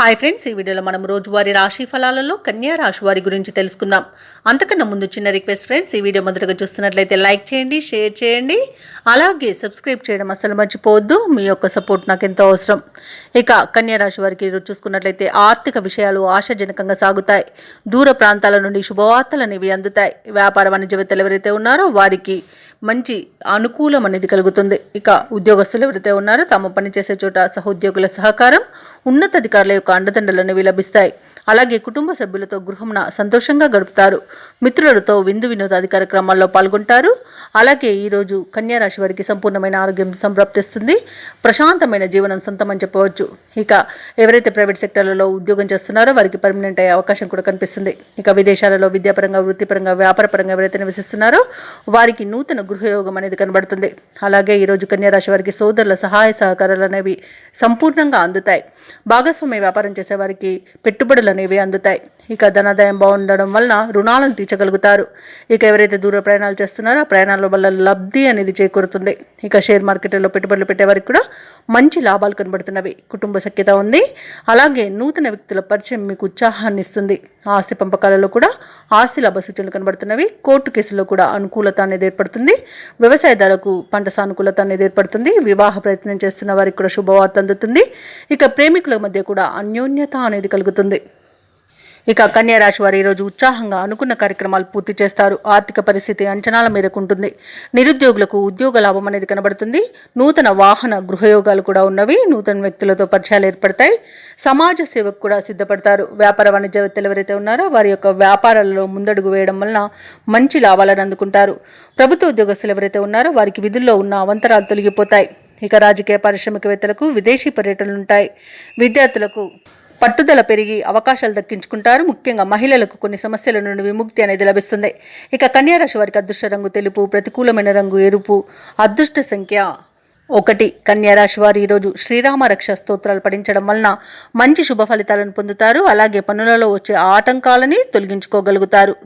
Hi friends ఈ వీడియోలో మనం రోజువారీ రాశి ఫలాలలో కన్యా రాశి వారి గురించి తెలుసుకుందాం. అంతకన్నా ముందు చిన్న రిక్వెస్ట్ ఫ్రెండ్స్ ఈ వీడియో మొదటగా చూస్తున్నట్లయితే లైక్ చేయండి షేర్ చేయండి. అలాగే సబ్స్క్రైబ్ చేయడం అసలు మర్చిపోవద్దు మీ యొక్క సపోర్ట్ నాకు ఎంతో అవసరం. ఇక కన్యా రాశి వారికి ఈరోజు చూసుకున్నట్లయితే ఆర్థిక విషయాలు ఆశాజనకంగా సాగుతాయి. దూర ప్రాంతాల నుండి శుభవార్తలు అనేవి అందుతాయి. వ్యాపార వాణిజ్యవేత్తలు ఎవరైతే ఉన్నారో వారికి మంచి అనుకూలం అనేది కలుగుతుంది. ఇక ఉద్యోగస్తులు ఎవరైతే ఉన్నారో తాము పనిచేసే చోట సహోద్యోగుల సహకారం ఉన్నతాధికారుల యొక్క అండదండలు అనేవి లభిస్తాయి. అలాగే కుటుంబ సభ్యులతో గృహంన సంతోషంగా గడుపుతారు. మిత్రులతో విందు వినోదాది కార్యక్రమాల్లో పాల్గొంటారు. అలాగే ఈరోజు కన్యా రాశి వారికి సంపూర్ణమైన ఆరోగ్యం సంప్రాప్తిస్తుంది. ప్రశాంతమైన జీవనం సొంతమని చెప్పవచ్చు. ఇక ఎవరైతే ప్రైవేట్ సెక్టర్లలో ఉద్యోగం చేస్తున్నారో వారికి పర్మనెంట్ అయ్యే అవకాశం కూడా కనిపిస్తుంది. ఇక విదేశాలలో విద్యాపరంగా వృత్తిపరంగా వ్యాపారపరంగా ఎవరైతే నివసిస్తున్నారో వారికి నూతన గృహయోగం అనేది కనబడుతుంది. అలాగే ఈరోజు కన్యా రాశి వారికి సోదరుల సహాయ సహకారాలు అనేవి సంపూర్ణంగా అందుతాయి. భాగస్వామ్య వ్యాపారం చేసే వారికి పెట్టుబడులు అనేవి అందుతాయి. ఇక ధనాదాయం బాగుండడం వలన రుణాలను తీర్చగలుగుతారు. ఇక ఎవరైతే దూర ప్రయాణాలు చేస్తున్నారో ఆ వల్ల లబ్ధి అనేది చేకూరుతుంది. ఇక షేర్ మార్కెట్లో పెట్టుబడులు పెట్టే వారికి కూడా మంచి లాభాలు కనబడుతున్నవి. కుటుంబ సఖ్యత ఉంది. అలాగే నూతన వ్యక్తుల పరిచయం మీకు ఉత్సాహాన్ని ఇస్తుంది. ఆస్తి పంపకాలలో కూడా ఆస్తి లాభ సూచనలు కనబడుతున్నవి. కోర్టు కేసులో కూడా అనుకూలత అనేది ఏర్పడుతుంది. వ్యవసాయదారులకు పంట సానుకూలత అనేది ఏర్పడుతుంది. వివాహ ప్రయత్నం చేస్తున్న వారికి కూడా శుభవార్త అందుతుంది. ఇక ప్రేమికుల మధ్య కూడా అన్యోన్యత అనేది కలుగుతుంది. ఇక కన్యా రాశి వారు ఈరోజు ఉత్సాహంగా అనుకున్న కార్యక్రమాలు పూర్తి చేస్తారు. ఆర్థిక పరిస్థితి అంచనాల మేరకు ఉంటుంది నిరుద్యోగులకు ఉద్యోగ లాభం అనేది కనబడుతుంది. నూతన వాహన గృహయోగాలు కూడా ఉన్నవి. నూతన వ్యక్తులతో పరిచయాలు ఏర్పడతాయి. సమాజ సేవకు కూడా సిద్ధపడతారు. వ్యాపార వాణిజ్యవేత్తలు ఎవరైతే ఉన్నారో వారి యొక్క వ్యాపారాలలో ముందడుగు వేయడం వలన మంచి లాభాలను అందుకుంటారు. ప్రభుత్వ ఉద్యోగస్తులు ఎవరైతే ఉన్నారో వారికి విధుల్లో ఉన్న అవంతరాలు తొలగిపోతాయి. ఇక రాజకీయ పారిశ్రామికవేత్తలకు విదేశీ పర్యటనలు ఉంటాయి. విద్యార్థులకు పట్టుదల పెరిగి అవకాశాలు దక్కించుకుంటారు. ముఖ్యంగా మహిళలకు కొన్ని సమస్యల నుండి విముక్తి అనేది లభిస్తుంది. ఇక కన్యారాశి వారికి అదృష్ట రంగు తెలుపు ప్రతికూలమైన రంగు ఎరుపు అదృష్ట సంఖ్య ఒకటి. కన్యారాశి వారు ఈరోజు శ్రీరామ రక్ష స్తోత్రాలు పఠించడం వలన మంచి శుభ ఫలితాలను పొందుతారు. అలాగే పనులలో వచ్చే ఆటంకాలని తొలగించుకోగలుగుతారు.